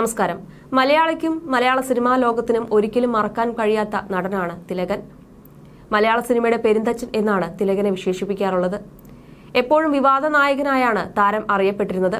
നമസ്കാരം. മലയാളിക്കും മലയാള സിനിമാ ലോകത്തിനും ഒരിക്കലും മറക്കാൻ കഴിയാത്ത നടനാണ് തിലകൻ. മലയാള സിനിമയുടെ പെരുന്തച്ചൻ എന്നാണ് തിലകനെ വിശേഷിപ്പിക്കാറുള്ളത്. എപ്പോഴും വിവാദ നായകനായാണ് താരം അറിയപ്പെട്ടിരുന്നത്.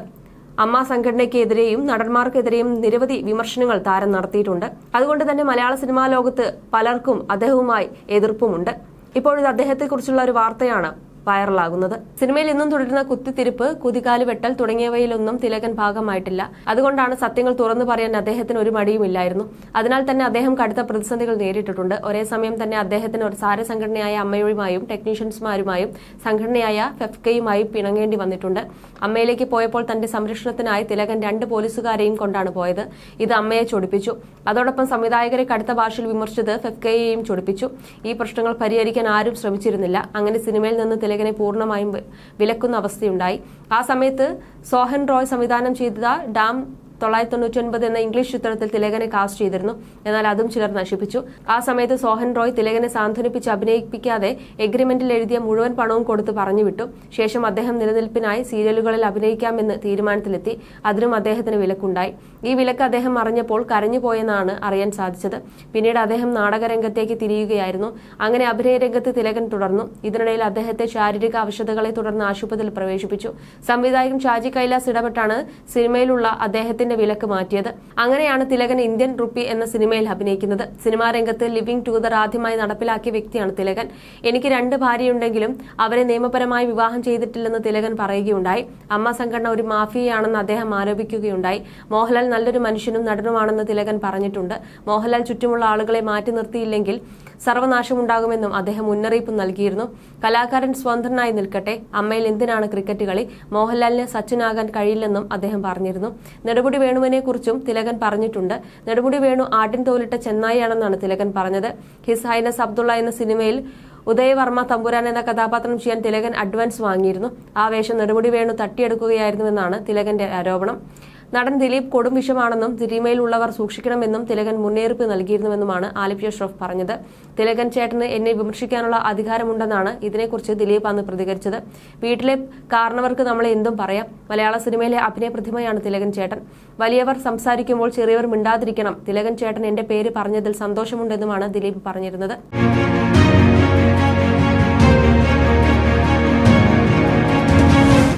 അമ്മ സംഘടനയ്ക്കെതിരെയും നടന്മാർക്കെതിരെയും നിരവധി വിമർശനങ്ങൾ താരം നടത്തിയിട്ടുണ്ട്. അതുകൊണ്ട് തന്നെ മലയാള സിനിമാ ലോകത്ത് പലർക്കും അദ്ദേഹവുമായി എതിർപ്പുമുണ്ട്. ഇപ്പോഴിത് അദ്ദേഹത്തെക്കുറിച്ചുള്ള ഒരു വാർത്തയാണ് വൈറലാകുന്നത്. സിനിമയിൽ ഇന്നും തുടരുന്ന കുത്തിത്തിരിപ്പ് കുതികാൽ വെട്ടൽ തുടങ്ങിയവയിലൊന്നും തിലകൻ ഭാഗമായിട്ടില്ല. അതുകൊണ്ടാണ് സത്യങ്ങൾ തുറന്നു പറയാൻ അദ്ദേഹത്തിന് ഒരു മടിയുമില്ലായിരുന്നു അതിനാൽ തന്നെ അദ്ദേഹം കടുത്ത പ്രതിസന്ധികൾ നേരിട്ടിട്ടുണ്ട്. ഒരേ സമയം തന്നെ അദ്ദേഹത്തിന് ഒരു സാര സംഘടനയായ അമ്മയുമായും ടെക്നീഷ്യൻസ്മാരുമായും സംഘടനയായ ഫെഫ്കയുമായും പിണങ്ങേണ്ടി വന്നിട്ടുണ്ട്. അമ്മയിലേക്ക് പോയപ്പോൾ തന്റെ സംരക്ഷണത്തിനായി തിലകൻ രണ്ട് പോലീസുകാരെയും കൊണ്ടാണ് പോയത്. ഇത് അമ്മയെ ചൊടിപ്പിച്ചു. അതോടൊപ്പം സംവിധായകരെ കടുത്ത ഭാഷയിൽ വിമർശിച്ചത് ഫെഫ്കയെയും ചൊടിപ്പിച്ചു. ഈ പ്രശ്നങ്ങൾ പരിഹരിക്കാൻ ആരും ശ്രമിച്ചിരുന്നില്ല. അങ്ങനെ സിനിമയിൽ നിന്ന് തിലകനെ പൂർണമായും വിലക്കുന്ന അവസ്ഥയുണ്ടായി. ആ സമയത്ത് സോഹൻ റോയ് സംവിധാനം ചെയ്ത ഡാം തൊള്ളായിരത്തി തൊണ്ണൂറ്റി എന്ന ഇംഗ്ലീഷ് ചിത്രത്തിൽ തിലകനെ കാസ്റ്റ് ചെയ്തിരുന്നു. എന്നാൽ അതും ചിലർ നശിപ്പിച്ചു. ആ സമയത്ത് സോഹൻ റോയ് തിലകനെ സാന്ത്വനിപ്പിച്ച് അഭിനയിപ്പിക്കാതെ എഗ്രിമെന്റിൽ എഴുതിയ മുഴുവൻ പണവും കൊടുത്ത് പറഞ്ഞുവിട്ടു. ശേഷം അദ്ദേഹം നിലനിൽപ്പിനായി സീരിയലുകളിൽ അഭിനയിക്കാമെന്ന് തീരുമാനത്തിലെത്തി. അതിനും അദ്ദേഹത്തിന് വിലക്കുണ്ടായി. ഈ വിലക്ക് അദ്ദേഹം അറിഞ്ഞപ്പോൾ കരഞ്ഞുപോയെന്നാണ് അറിയാൻ സാധിച്ചത്. പിന്നീട് അദ്ദേഹം നാടകരംഗത്തേക്ക് തിരിയുകയായിരുന്നു. അങ്ങനെ അഭിനയ രംഗത്ത് തിലകൻ തുടർന്നു. ഇതിനിടയിൽ അദ്ദേഹത്തെ ശാരീരിക അവശതകളെ തുടർന്ന് ആശുപത്രിയിൽ പ്രവേശിപ്പിച്ചു. സംവിധായകൻ ഷാജി കൈലാസ് ഇടപെട്ടാണ് സിനിമയിലുള്ള അദ്ദേഹത്തിന്റെ വിലക്ക് മാറ്റിയത്. അങ്ങനെയാണ് തിലകൻ ഇന്ത്യൻ റുപ്പി എന്ന സിനിമയിൽ അഭിനയിക്കുന്നത്. സിനിമാ രംഗത്ത് ലിവിംഗ് ടുഗദർ ആദ്യമായി നടപ്പിലാക്കിയ വ്യക്തിയാണ് തിലകൻ. എനിക്ക് രണ്ട് ഭാര്യയുണ്ടെങ്കിലും അവരെ നിയമപരമായി വിവാഹം ചെയ്തിട്ടില്ലെന്ന് തിലകൻ പറയുകയുണ്ടായി. അമ്മ സംഘടന ഒരു മാഫിയയാണെന്ന് അദ്ദേഹം ആരോപിക്കുകയുണ്ടായി. മോഹൻലാൽ നല്ലൊരു മനുഷ്യനും നടനുമാണെന്ന് തിലകൻ പറഞ്ഞിട്ടുണ്ട്. മോഹൻലാൽ ചുറ്റുമുള്ള ആളുകളെ മാറ്റി നിർത്തിയില്ലെങ്കിൽ സർവനാശമുണ്ടാകുമെന്നും അദ്ദേഹം മുന്നറിയിപ്പ് നൽകിയിരുന്നു. കലാകാരൻ സ്വതന്ത്രനായി നിൽക്കട്ടെ. അമ്മയിൽ എന്തിനാണ് ക്രിക്കറ്റ് കളി? മോഹൻലാലിന് സച്ചിനാകാൻ കഴിയില്ലെന്നും അദ്ദേഹം പറഞ്ഞിരുന്നു. നെടുമുടി വേണുവിനെ കുറിച്ചും തിലകൻ പറഞ്ഞിട്ടുണ്ട്. നെടുമുടി വേണു ആട്ടിൻ തോലിട്ട ചെന്നായിയാണെന്നാണ് തിലകൻ പറഞ്ഞത്. ഹിസ് ഹൈനസ് അബ്ദുള്ള എന്ന സിനിമയിൽ ഉദയവർമ്മ തമ്പുരാൻ എന്ന കഥാപാത്രം ചെയ്യാൻ തിലകൻ അഡ്വാൻസ് വാങ്ങിയിരുന്നു. ആ വേഷം നെടുമുടി വേണു തട്ടിയെടുക്കുകയായിരുന്നുവെന്നാണ് തിലകന്റെ ആരോപണം. നടൻ ദിലീപ് കൊടും വിഷമാണെന്നും സിനിമയിലുള്ളവർ സൂക്ഷിക്കണമെന്നും തിലകൻ മുന്നേറിപ്പ് നൽകിയിരുന്നുവെന്നുമാണ് ആലിഫ് ഷ്രോഫ് പറഞ്ഞത്. തിലകൻ ചേട്ടന് എന്നെ വിമർശിക്കാനുള്ള അധികാരമുണ്ടെന്നാണ് ഇതിനെക്കുറിച്ച് ദിലീപ് അന്ന് പ്രതികരിച്ചത്. വീട്ടിലെ കാരണവർക്ക് നമ്മൾ എന്തും പറയാം. മലയാള സിനിമയിലെ അഭിനയ പ്രതിമയാണ് തിലകൻ ചേട്ടൻ. വലിയവർ സംസാരിക്കുമ്പോൾ ചെറിയവർ മിണ്ടാതിരിക്കണം. തിലകൻ ചേട്ടൻ എന്റെ പേര് പറഞ്ഞതിൽ സന്തോഷമുണ്ടെന്നുമാണ് ദിലീപ് പറഞ്ഞിരുന്നത്.